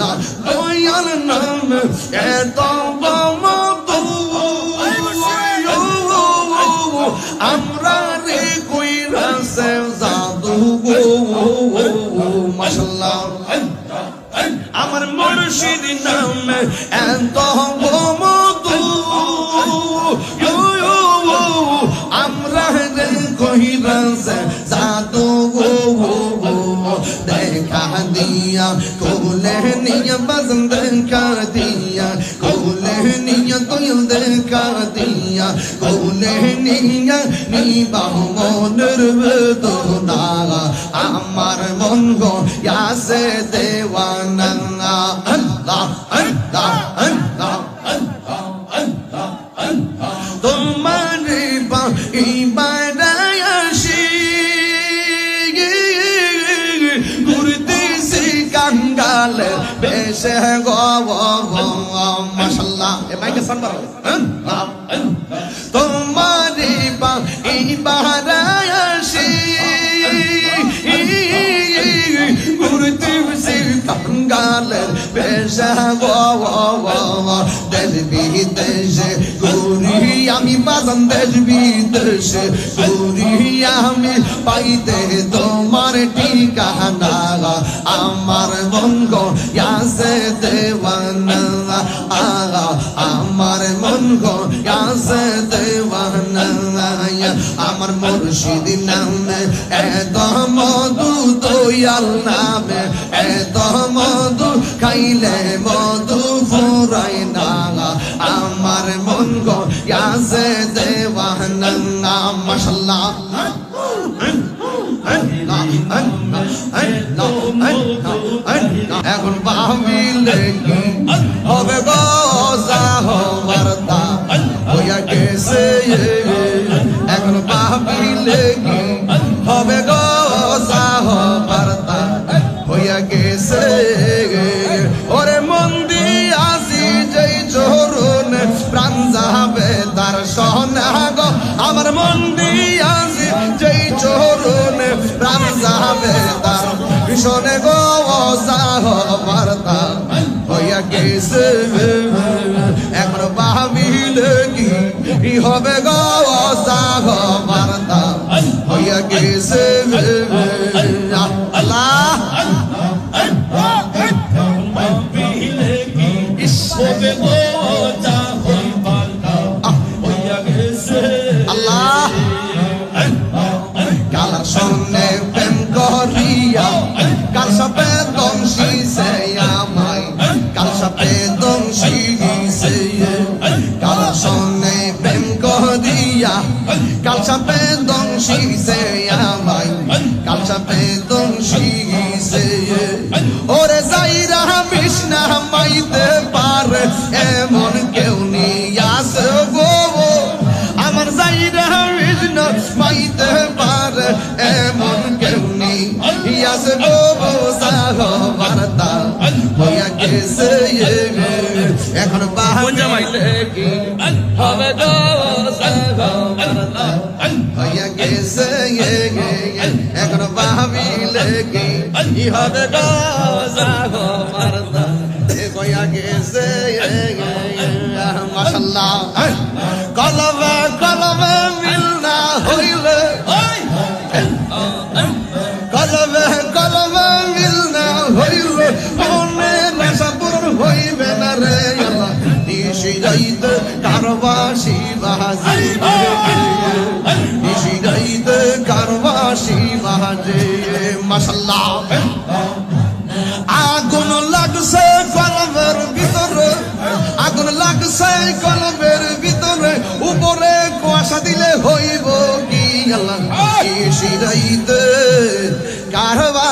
আল্লাহ দয়াল নাম এত আমরা রে কই রাসে জাদু মাশাল্লাহ আমার মুর্শিদ নাম এত মমতু আমরা রে কই রাসে দেখা দিয়া কোলে নিয়া বজন দেখা দিয়া কোলে নিয়া তোল দেখা দিয়া কোলে নিয়া নিবা মনের বেদনা আমার মন গো ইয়াসে দেওয়ানা আল্লাহ আল্লাহ আল্লাহ তোমার বা বেশে গো মাশাল্লাহ এ মাইকে সানবার তোমার বা বিদেশে ঘুরি আমি বাজান দেশ বিদেশে আমি পাইতে ঠিকানা আমার মুর্শিদ নামে, এত মধু দয়াল নামে, এত মধু খাইলে মধু ফুরাই না আমার মন গো ইয়াসে দেওয়ানা, মাশাল্লাহ। এখন ভাবিলে হবে গো? যাবে তার ভীষণে গো সাহ বার্তা। হইয়া গেছে এখন বাহিলে কি হবে গো হইয়া গেছে কাল সাপে দংশি সে কালার সঙ্গে প্রেম করিয়া, কাল সাপে দংশি সে আমায়। কাল সাপে দংশি সে ওরে যাইরা বিষ্ণা মাইতে পারে, এমন কেউ নিয়ে আসে গো। আমার যাইরা বিষ্ণা মাইতে পারে, এমন কেউ নেই ইয়াসে গো। সাহ বার্তা। গেছে এখন বাহাইলে কি হবে গো হইয়া গেছে এখন ভাবিলে কি ই হবে গো সাহ বার্তা হইয়া গেছে মাশাল্লাহ। কারবাসি বাজে নিশি যাইতে কারবাসি বাজে মাশাল্লাহ আগুন লাগছে কলবের ভিতরে আগুন লাগছে কলবের ভিতরে উপরে কুয়াশা দিলে হইব কি আল্লাহ কি শিরাইতে কারবা